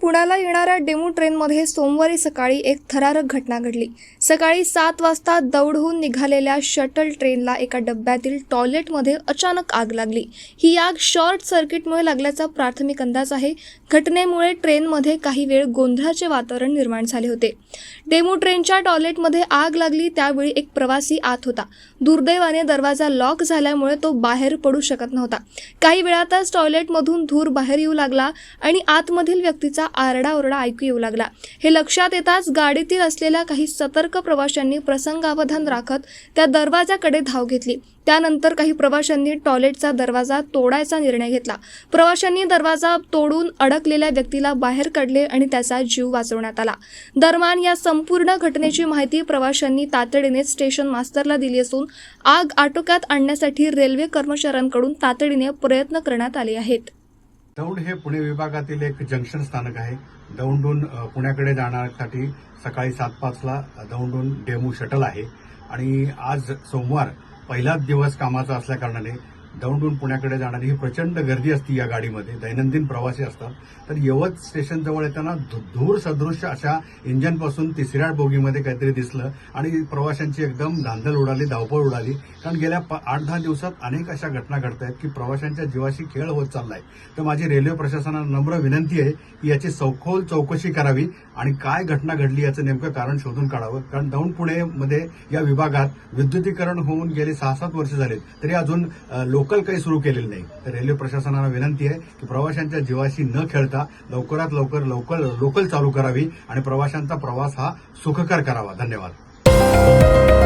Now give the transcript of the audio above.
पुण्याला येणाऱ्या डेमू ट्रेनमध्ये सोमवारी सकाळी एक थरारक घटना घडली. सकाळी सात वाजता दौडहून निघालेल्या शटल ट्रेनला एका डब्यातील टॉयलेटमध्ये अचानक आग लागली. ही आग शॉर्ट सर्किटमुळे लागल्याचा प्राथमिक अंदाज आहे. घटनेमुळे ट्रेनमध्ये काही वेळ गोंधळाचे वातावरण निर्माण झाले होते. डेमो ट्रेनच्या टॉयलेटमध्ये आग लागली त्यावेळी एक प्रवासी आत होता. दुर्दैवाने दरवाजा लॉक झाल्यामुळे तो बाहेर पडू शकत नव्हता. काही वेळातच टॉयलेटमधून धूर बाहेर येऊ लागला आणि आतमधील व्यक्तीचा आरडाओरडा ऐकू येऊ लागला. हे लक्षात येताच गाडीतील असलेल्या काही सतर्क प्रवाशांनी प्रसंगावधान राखत त्या दरवाजाकडे धाव घेतली. त्यानंतर काही प्रवाशांनी टॉयलेटचा दरवाजा तोडायचा निर्णय घेतला. प्रवाशांनी दरवाजा तोडून अडकलेल्या व्यक्तीला बाहेर काढले आणि त्याचा जीव वाचवण्यात आला. दरम्यान या संपूर्ण घटनेची माहिती प्रवाशांनी तातडीने स्टेशन मास्टरला दिली असून आग आटोक्यात आणण्यासाठी रेल्वे कर्मचाऱ्यांकडून तातडीने प्रयत्न करण्यात आले आहेत. दौंड हे पुणे विभागातील एक जंक्शन स्थानक आहे. दौंडून पुण्याकडे जाण्यासाठी सकाळी सात पाचला दौंडून डेमू शटल आहे. आणि आज सोमवार पहिलाच दिवस कामाचा असल्या दौंडून पुण्याकडे जाणारी ही प्रचंड गर्दी असते या गाडीमध्ये. दैनंदिन प्रवासी असतात. तर यवत स्टेशनजवळ येताना धू- धूर सदृश अशा इंजनपासून तिसऱ्या बोगीमध्ये काहीतरी दिसलं आणि प्रवाशांची एकदम धांदल उडाली धावपळ उडाली. कारण गेल्या प- आठ दहा दिवसात अनेक अशा घटना घडत आहेत की प्रवाशांच्या जीवाशी खेळ होत चाललाय. तर माझी रेल्वे प्रशासनाला नम्र विनंती आहे की याची सखोल चौकशी करावी आणि काय घटना घडली याचं नेमकं कारण शोधून काढावं. कारण दौंड पुणेमध्ये या विभागात विद्युतीकरण होऊन गेले सहा सात वर्ष झालेत. तरी अजून लोक लोकल काही सुरू केलेलं नाही. तर रेल्वे प्रशासनाला विनंती आहे की प्रवाशांच्या जीवाशी न खेळता लवकरात लवकर लोकल लोकल चालू करावी आणि प्रवाशांचा प्रवास हा सुखकर करावा. धन्यवाद.